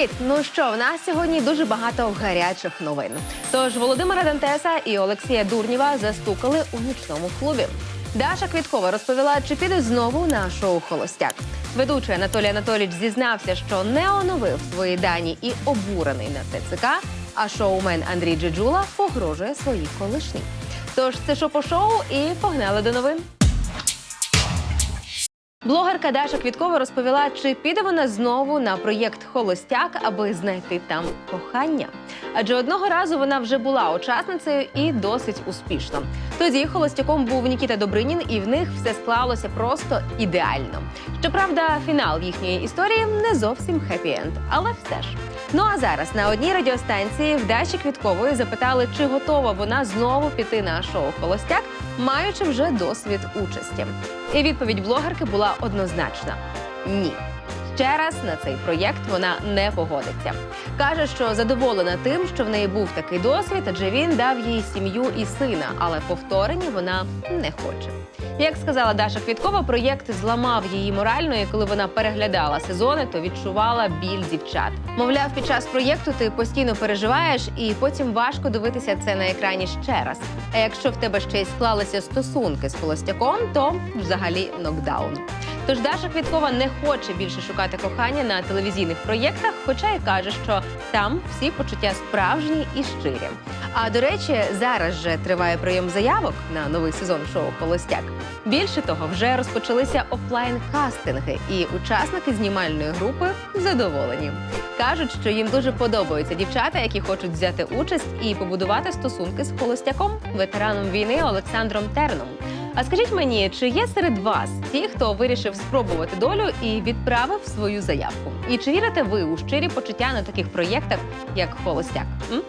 Привіт! Ну що, в нас сьогодні дуже багато гарячих новин. Тож Володимира Дантеса і Олексія Дурнєва застукали у нічному клубі. Даша Квіткова розповіла, чи піде знову на шоу Холостяк. Ведучий Анатолій Анатолійович зізнався, що не оновив свої дані і обурений на ТЦК. А шоумен Андрій Джеджула погрожує своїй колишній. Тож це що по шоу і погнали до новин. Блогерка Даша Квіткова розповіла, чи піде вона знову на проєкт Холостяк, аби знайти там кохання. Адже одного разу вона вже була учасницею і досить успішно. Тоді холостяком був Нікіта Добринін, і в них все склалося просто ідеально. Щоправда, фінал їхньої історії не зовсім хеппі-енд, але все ж. Ну а зараз на одній радіостанції в Даші Квіткової запитали, чи готова вона знову піти на шоу Холостяк, маючи вже досвід участі. І відповідь блогерки була однозначна: ні. Ще раз на цей проєкт вона не погодиться. Каже, що задоволена тим, що в неї був такий досвід, адже він дав їй сім'ю і сина, але повторені вона не хоче. Як сказала Даша Квіткова, проєкт зламав її морально, і коли вона переглядала сезони, то відчувала біль дівчат. Мовляв, під час проєкту ти постійно переживаєш, і потім важко дивитися це на екрані ще раз. А якщо в тебе ще й склалися стосунки з холостяком, то взагалі нокдаун. Тож Даша Квіткова не хоче більше шукати кохання на телевізійних проєктах, хоча й каже, що там всі почуття справжні і щирі. А до речі, зараз же триває прийом заявок на новий сезон шоу Холостяк. Більше того, вже розпочалися офлайн кастинги, і учасники знімальної групи задоволені. Кажуть, що їм дуже подобаються дівчата, які хочуть взяти участь і побудувати стосунки з холостяком, ветераном війни Олександром Терном. А скажіть мені, чи є серед вас ті, хто вирішив спробувати долю і відправив свою заявку? І чи вірите ви у щирі почуття на таких проєктах, як Холостяк? М?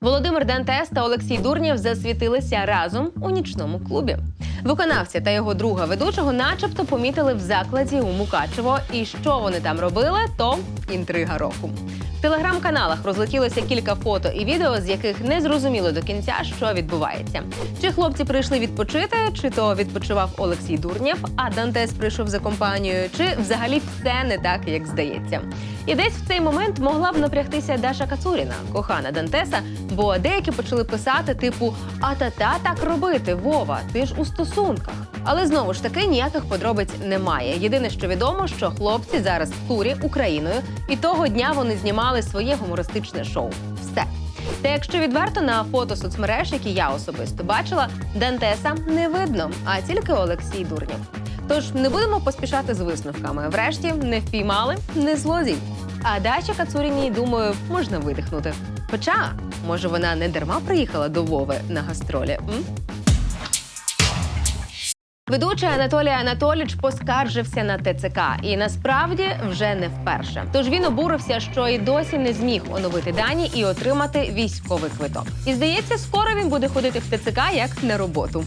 Володимир Дантес та Олексій Дурнєв засвітилися разом у нічному клубі. Виконавця та його друга ведучого, начебто, помітили в закладі у Мукачево. І що вони там робили, то інтрига року. В телеграм-каналах розлетілося кілька фото і відео, з яких не зрозуміло до кінця, що відбувається. Чи хлопці прийшли відпочити, чи то відпочивав Олексій Дурнєв, а Дантес прийшов за компанією, чи взагалі все не так, як здається. І десь в цей момент могла б напрягтися Даша Кацуріна, кохана Дантеса, бо деякі почали писати, типу: А та-та так робити, Вова, ти ж у стосунках. Але знову ж таки ніяких подробиць немає. Єдине, що відомо, що хлопці зараз в турі Україною, і того дня вони знімали своє гумористичне шоу. Все. Та якщо відверто на фото соцмереж, які я особисто бачила, Дантеса не видно, а тільки Олексій Дурнєв. Тож не будемо поспішати з висновками. Врешті не впіймали, не злодій. А Дача Кацуріній, думаю, можна видихнути. Хоча, може, вона не дарма приїхала до Вови на гастролі. М? Ведучий Анатолій Анатолійович поскаржився на ТЦК і насправді вже не вперше. Тож він обурився, що і досі не зміг оновити дані і отримати військовий квиток. І здається, скоро він буде ходити в ТЦК як на роботу.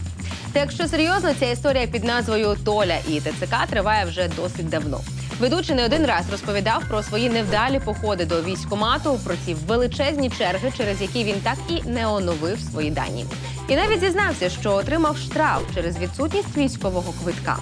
Та якщо серйозно, ця історія під назвою Толя і ТЦК триває вже досить давно. Ведучий не один раз розповідав про свої невдалі походи до військкомату, про ці величезні черги, через які він так і не оновив свої дані. І навіть зізнався, що отримав штраф через відсутність військового квитка.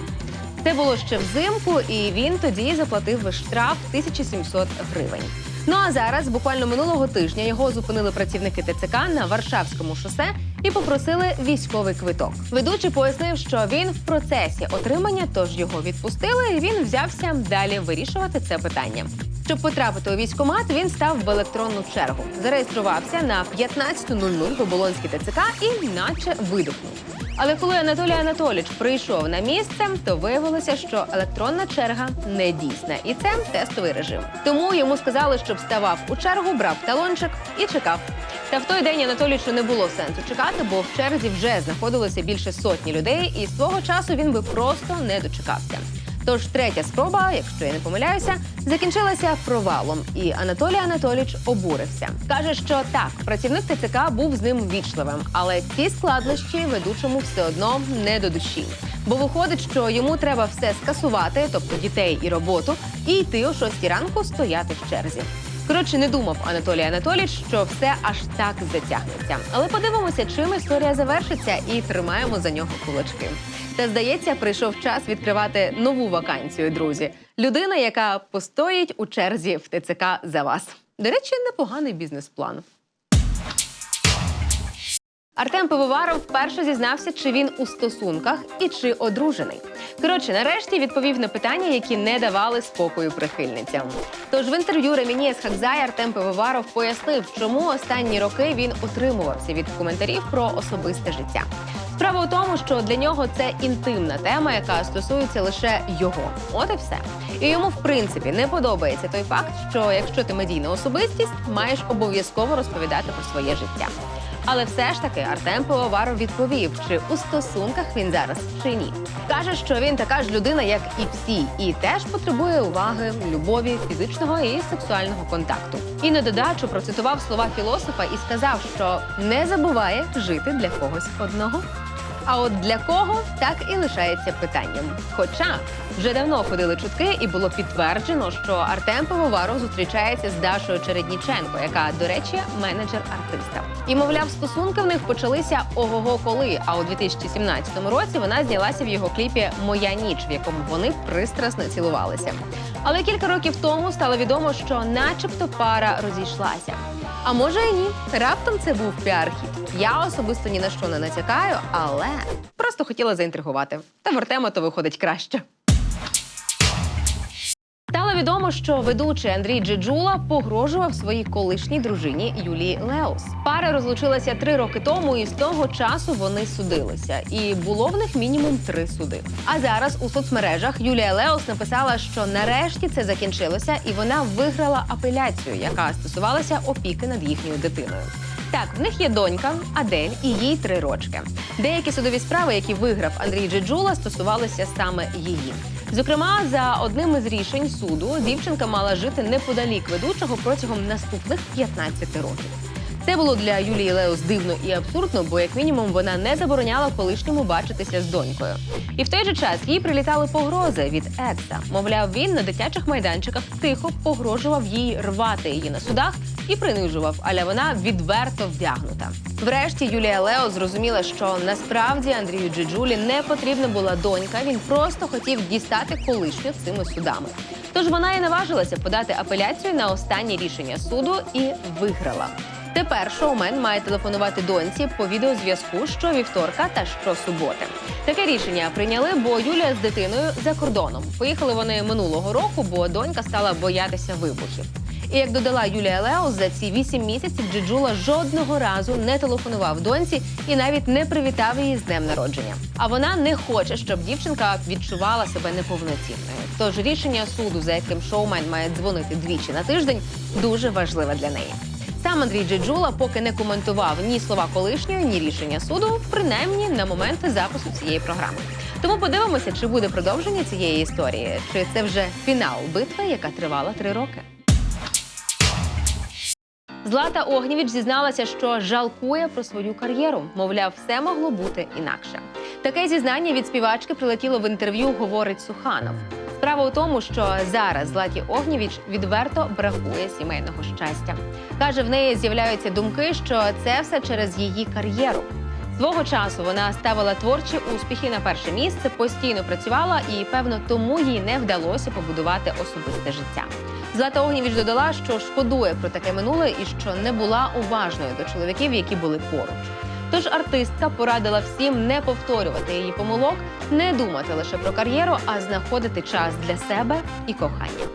Це було ще взимку, і він тоді заплатив штраф 1700 гривень. Ну а зараз, буквально минулого тижня, його зупинили працівники ТЦК на Варшавському шосе і попросили військовий квиток. Ведучий пояснив, що він в процесі отримання, тож його відпустили, і він взявся далі вирішувати це питання. Щоб потрапити у військкомат, він став в електронну чергу, зареєструвався на 15.00 в Оболонській ТЦК і наче видихнув. Але коли Анатолій Анатолійович прийшов на місце, то виявилося, що електронна черга не дійсна, і це тестовий режим. Тому йому сказали, щоб ставав у чергу, брав талончик і чекав. Та в той день Анатолійовичу не було сенсу чекати, бо в черзі вже знаходилося більше сотні людей, і з того часу він би просто не дочекався. Тож третя спроба, якщо я не помиляюся, закінчилася провалом, і Анатолій Анатолійович обурився. Каже, що так, працівник ТЦК був з ним вічливим, але ці складнощі ведучому все одно не до душі. Бо виходить, що йому треба все скасувати, тобто дітей і роботу, і йти о 6 ранку стояти в черзі. Коротше, не думав Анатолій Анатолійович, що все аж так затягнеться. Але подивимося, чим історія завершиться, і тримаємо за нього кулачки. Та здається, прийшов час відкривати нову вакансію, друзі. Людина, яка постоїть у черзі в ТЦК за вас. До речі, непоганий бізнес-план. Артем Пивоваров вперше зізнався, чи він у стосунках і чи одружений. Коротше, нарешті відповів на питання, які не давали спокою прихильницям. Тож в інтерв'ю Реміні Хакзай Артем Пивоваров пояснив, чому останні роки він утримувався від коментарів про особисте життя. Справа у тому, що для нього це інтимна тема, яка стосується лише його. От і все. І йому, в принципі, не подобається той факт, що якщо ти медійна особистість, маєш обов'язково розповідати про своє життя. Але все ж таки Артем Пивоваров відповів, чи у стосунках він зараз чи ні. Каже, що він така ж людина, як і всі, і теж потребує уваги, любові, фізичного і сексуального контакту. І на додачу процитував слова філософа і сказав, що не забуває жити для когось одного. А от для кого так і лишається питанням. Хоча вже давно ходили чутки, і було підтверджено, що Артем Пивоваров зустрічається з Дашою Чередніченко, яка, до речі, менеджер артиста. І мовляв, стосунки в них почалися ого-го коли. А у 2017 році вона знялася в його кліпі Моя ніч, в якому вони пристрасно цілувалися. Але кілька років тому стало відомо, що, начебто, пара розійшлася. А може і ні. Раптом це був піар-хіт. Я особисто ні на що не натякаю, але просто хотіла заінтригувати. Та в то виходить краще. Відомо, що ведучий Андрій Джеджула погрожував своїй колишній дружині Юлії Леус. Пара розлучилася три роки тому, і з того часу вони судилися. І було в них мінімум три суди. А зараз у соцмережах Юлія Леус написала, що нарешті це закінчилося, і вона виграла апеляцію, яка стосувалася опіки над їхньою дитиною. Так, в них є донька Адель, і їй три рочки. Деякі судові справи, які виграв Андрій Джеджула, стосувалися саме її. Зокрема, за одним із рішень суду дівчинка мала жити неподалік ведучого протягом наступних 15 років. Це було для Юлії Леус дивно і абсурдно, бо як мінімум вона не забороняла колишньому бачитися з донькою. І в той же час їй прилітали погрози від екса. Мовляв, він на дитячих майданчиках тихо погрожував їй рвати її на судах і принижував, але вона відверто вдягнута. Врешті Юлія Лео зрозуміла, що насправді Андрію Джиджулі не потрібна була донька. Він просто хотів дістати колишню цими судами. Тож вона і наважилася подати апеляцію на останнє рішення суду і виграла. Тепер шоумен має телефонувати доньці по відеозв'язку щовівторка та щосуботи. Таке рішення прийняли, бо Юлія з дитиною за кордоном. Поїхали вони минулого року, бо донька стала боятися вибухів. І як додала Юлія Лео, за ці вісім місяців Джиджула жодного разу не телефонував доньці і навіть не привітав її з днем народження. А вона не хоче, щоб дівчинка відчувала себе неповноцінною. Тож рішення суду, за яким шоумен має дзвонити двічі на тиждень, дуже важливе для неї. Сам Андрій Джиджула поки не коментував ні слова колишньої, ні рішення суду, принаймні на момент запису цієї програми. Тому подивимося, чи буде продовження цієї історії, чи це вже фінал битви, яка тривала три роки. Злата Огнєвіч зізналася, що жалкує про свою кар'єру. Мовляв, все могло бути інакше. Таке зізнання від співачки прилетіло в інтерв'ю, говорить Суханов. Справа у тому, що зараз Златі Огнєвіч відверто бракує сімейного щастя. Каже, в неї з'являються думки, що це все через її кар'єру. Свого часу вона ставила творчі успіхи на перше місце, постійно працювала і, певно, тому їй не вдалося побудувати особисте життя. Злата Огнєвіч додала, що шкодує про таке минуле і що не була уважною до чоловіків, які були поруч. Тож артистка порадила всім не повторювати її помилок, не думати лише про кар'єру, а знаходити час для себе і кохання.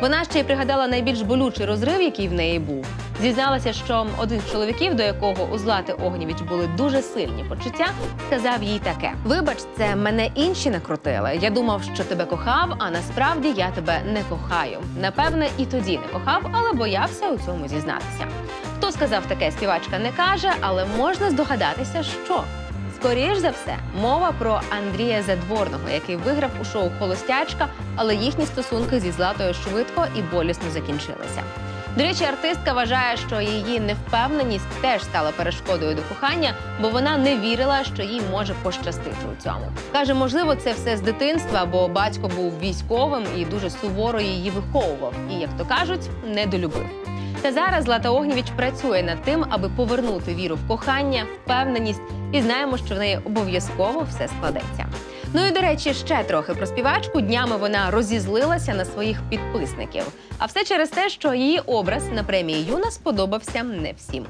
Вона ще й пригадала найбільш болючий розрив, який в неї був. Зізналася, що один з чоловіків, до якого у Злати Огнєвіч були дуже сильні почуття, сказав їй таке: Вибач, це мене інші накрутили. Я думав, що тебе кохав, а насправді я тебе не кохаю. Напевне, і тоді не кохав, але боявся у цьому зізнатися. Сказав таке, співачка не каже, але можна здогадатися, що. Скоріш за все, мова про Андрія Задворного, який виграв у шоу Холостячка, але їхні стосунки зі Златою швидко і болісно закінчилися. До речі, артистка вважає, що її невпевненість теж стала перешкодою до кохання, бо вона не вірила, що їй може пощастити у цьому. Каже, можливо, це все з дитинства, бо батько був військовим і дуже суворо її виховував, і, як то кажуть, недолюбив. Та зараз Злата Огнєвіч працює над тим, аби повернути віру в кохання, впевненість, і знаємо, що в неї обов'язково все складеться. Ну і до речі, ще трохи про співачку. Днями вона розізлилася на своїх підписників. А все через те, що її образ на премії Юна сподобався не всім.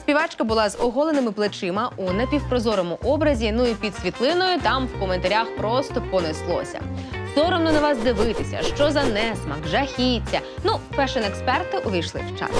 Співачка була з оголеними плечима у напівпрозорому образі. Ну і під світлиною там в коментарях просто понеслося. Соромно на вас дивитися, що за несмак, жахіття. Ну, фешн-експерти увійшли в чат.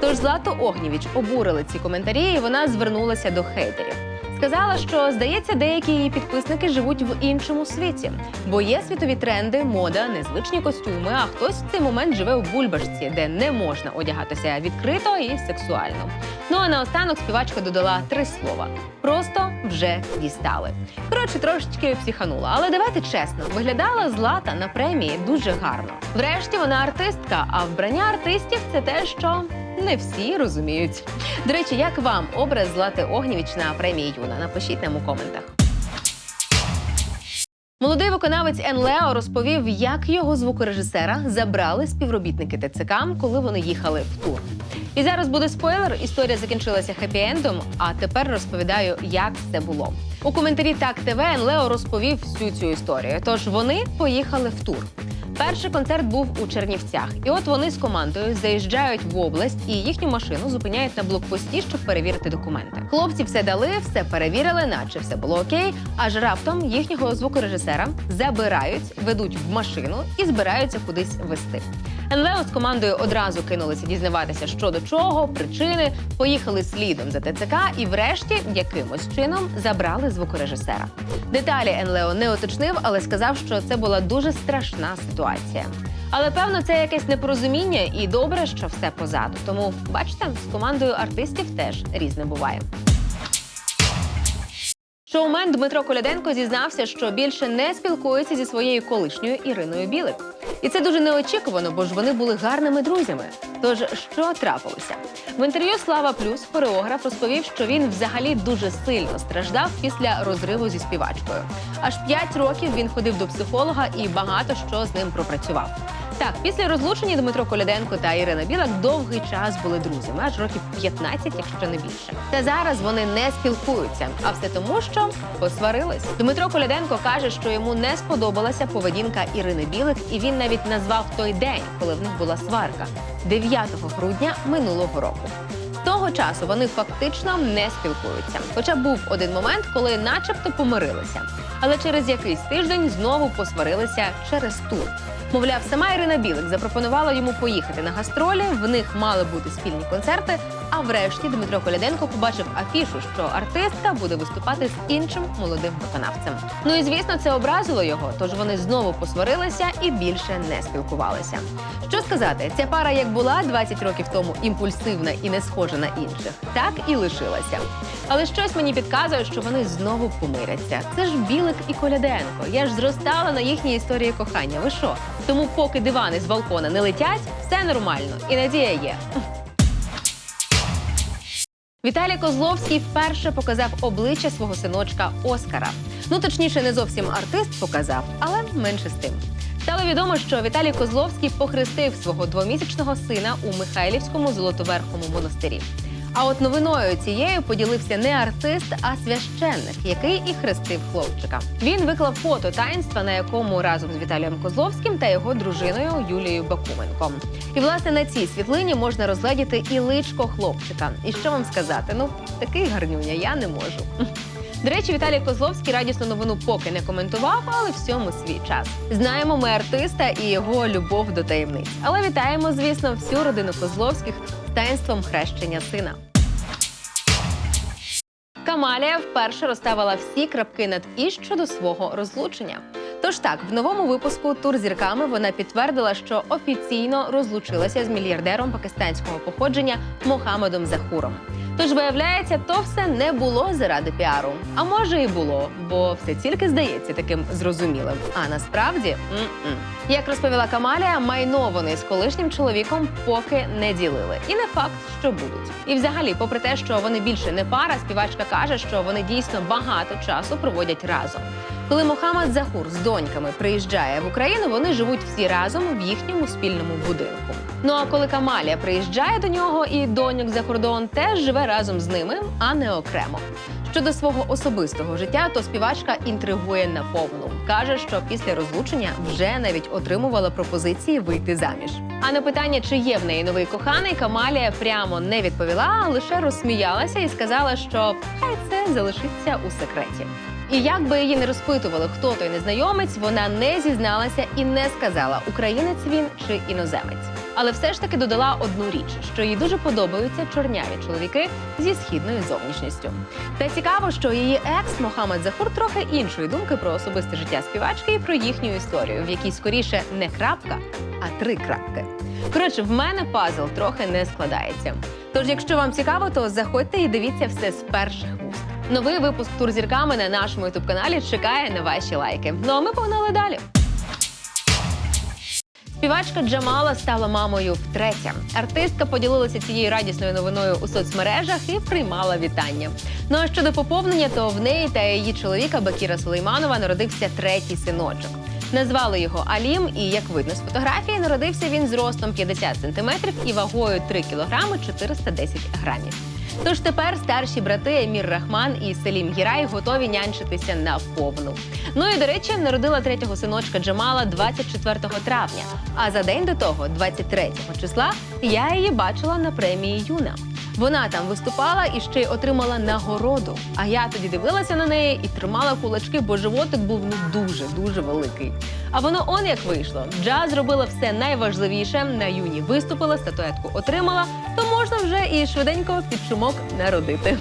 Тож Злато Огнєвіч обурили ці коментарі, і вона звернулася до хейтерів. Сказала, що здається, деякі її підписники живуть в іншому світі, бо є світові тренди, мода, незвичні костюми. А хтось в цей момент живе в бульбашці, де не можна одягатися відкрито і сексуально. Ну а наостанок співачка додала три слова: просто вже дістали. Коротше, трошечки психанула, але давайте чесно, виглядала злата на премії дуже гарно. Врешті вона артистка, а вбрання артистів це те, що не всі розуміють. До речі, як вам образ Злати Огнєвіч на премії Юна? Напишіть нам у коментах. Молодий виконавець Ен розповів, як його звукорежисера забрали співробітники ТЦК, коли вони їхали в тур. І зараз буде спойлер. Історія закінчилася хеппі-ендом, А тепер розповідаю, як це було. У коментарі Так ТВ Ен розповів всю цю історію. Тож вони поїхали в тур. Перший концерт був у Чернівцях, і от вони з командою заїжджають в область і їхню машину зупиняють на блокпості, щоб перевірити документи. Хлопці все дали, все перевірили, наче все було окей. Аж раптом їхнього звукорежисера забирають, ведуть в машину і збираються кудись вести. НЛО з командою одразу кинулися дізнаватися, що до чого, причини, поїхали слідом за ТЦК і, врешті, якимось чином забрали звукорежисера. Деталі НЛО не уточнив, але сказав, що це була дуже страшна ситуація. Але певно, це якесь непорозуміння, і добре, що все позаду. Тому бачите, з командою артистів теж різне буває. Шоумен Дмитро Коляденко зізнався, що більше не спілкується зі своєю колишньою Іриною Білик. І це дуже неочікувано, бо ж вони були гарними друзями. Тож що трапилося? В інтерв'ю Слава Плюс хореограф розповів, що він взагалі дуже сильно страждав після розриву зі співачкою. Аж п'ять років він ходив до психолога і багато що з ним пропрацював. Так, після розлучення Дмитро Коляденко та Ірина Білак довгий час були друзями, аж років 15, якщо не більше. Та зараз вони не спілкуються, а все тому, що посварились. Дмитро Коляденко каже, що йому не сподобалася поведінка Ірини Білик, і він навіть назвав той день, коли в них була сварка 9 грудня минулого року. Того часу вони фактично не спілкуються. Хоча був один момент, коли, начебто, помирилися. Але через якийсь тиждень знову посварилися через тур. Мовляв, сама Ірина Білик запропонувала йому поїхати на гастролі. В них мали бути спільні концерти. А врешті Дмитро Коляденко побачив афішу, що артистка буде виступати з іншим молодим виконавцем. Ну і звісно, це образило його. Тож вони знову посварилися і більше не спілкувалися. Що сказати, ця пара як була 20 років тому імпульсивна і не схожа на інших, так і лишилася. Але щось мені підказує, що вони знову помиряться. Це ж Білик і Коляденко. Я ж зростала на їхній історії кохання. Ви що? Тому, поки дивани з балкона не летять, все нормально і надія є. Віталій Козловський вперше показав обличчя свого синочка Оскара. Ну точніше, не зовсім артист показав, але менше з тим. Стало відомо, що Віталій Козловський похрестив свого двомісячного сина у Михайлівському золотоверхому монастирі. А от новиною цією поділився не артист, а священник, який і хрестив хлопчика. Він виклав фото таїнства, на якому разом з Віталієм Козловським та його дружиною Юлією Бакуменко. І власне на цій світлині можна розгледіти і личко хлопчика. І що вам сказати? Ну такий гарнюня, я не можу. До речі, Віталій Козловський радісну новину поки не коментував, але всьому свій час. Знаємо ми артиста і його любов до таємниць. Але вітаємо, звісно, всю родину Козловських з таїнством хрещення сина. Камалія вперше розставила всі крапки над і щодо свого розлучення. Тож так, в новому випуску тур зірками вона підтвердила, що офіційно розлучилася з мільярдером пакистанського походження Мохамедом Захуром. Тож, виявляється, то все не було заради піару. А може і було, бо все тільки здається таким зрозумілим. А насправді м-м. як розповіла Камалія, майно вони з колишнім чоловіком поки не ділили. І не факт, що будуть. І взагалі, попри те, що вони більше не пара, співачка каже, що вони дійсно багато часу проводять разом. Коли Мохаммад Захур з доньками приїжджає в Україну, вони живуть всі разом в їхньому спільному будинку. Ну а коли Камалія приїжджає до нього і доньок за кордон, теж живе разом з ними, а не окремо. Щодо свого особистого життя, то співачка інтригує наповну. каже, що після розлучення вже навіть отримувала пропозиції вийти заміж. А на питання, чи є в неї новий коханий, Камалія прямо не відповіла, а лише розсміялася і сказала, що хай це залишиться у секреті. І як би її не розпитували, хто той незнайомець, вона не зізналася і не сказала, українець він чи іноземець. Але все ж таки додала одну річ, що їй дуже подобаються чорняві чоловіки зі східною зовнішністю. Та цікаво, що її екс Мохамед Захур трохи іншої думки про особисте життя співачки і про їхню історію, в якій скоріше не крапка, а три крапки. Коротше, в мене пазл трохи не складається. Тож, якщо вам цікаво, то заходьте і дивіться все з перших вуст. Новий випуск тур зірками на нашому ютуб каналі чекає на ваші лайки. Ну а ми погнали далі. Співачка Джамала стала мамою втретє. Артистка поділилася цією радісною новиною у соцмережах і приймала вітання. Ну а щодо поповнення, то в неї та її чоловіка Бакіра Сулейманова народився третій синочок. Назвали його Алім, і як видно з фотографії, народився він з ростом 50 сантиметрів і вагою 3 кілограми 410 грамів. Тож тепер старші брати Емір Рахман і Селім Гірай готові нянчитися на повну. Ну і до речі, народила третього синочка Джамала 24 травня. А за день до того, 23 числа, я її бачила на премії Юна. Вона там виступала і ще й отримала нагороду. А я тоді дивилася на неї і тримала кулачки, бо животик був ну дуже дуже великий. А воно он як вийшло. Джаз зробила все найважливіше. На юні виступила, статуетку отримала, то можна вже і швиденько під шумок народити.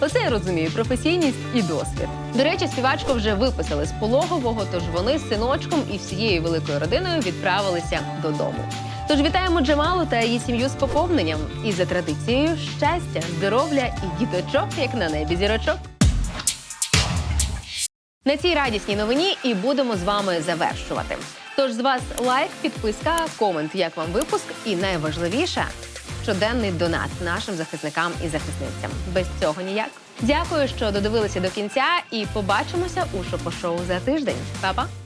Оце я розумію професійність і досвід. До речі, співачку вже виписали з пологового, тож вони з синочком і всією великою родиною відправилися додому. Тож вітаємо Джамалу та її сім'ю з поповненням. І за традицією щастя, здоров'я і діточок, як на небі зірочок. На цій радісній новині і будемо з вами завершувати. Тож з вас лайк, підписка, комент, як вам випуск, і найважливіше щоденний донат нашим захисникам і захисницям. Без цього ніяк. Дякую, що додивилися до кінця, і побачимося у шопошоу за тиждень. Па-па!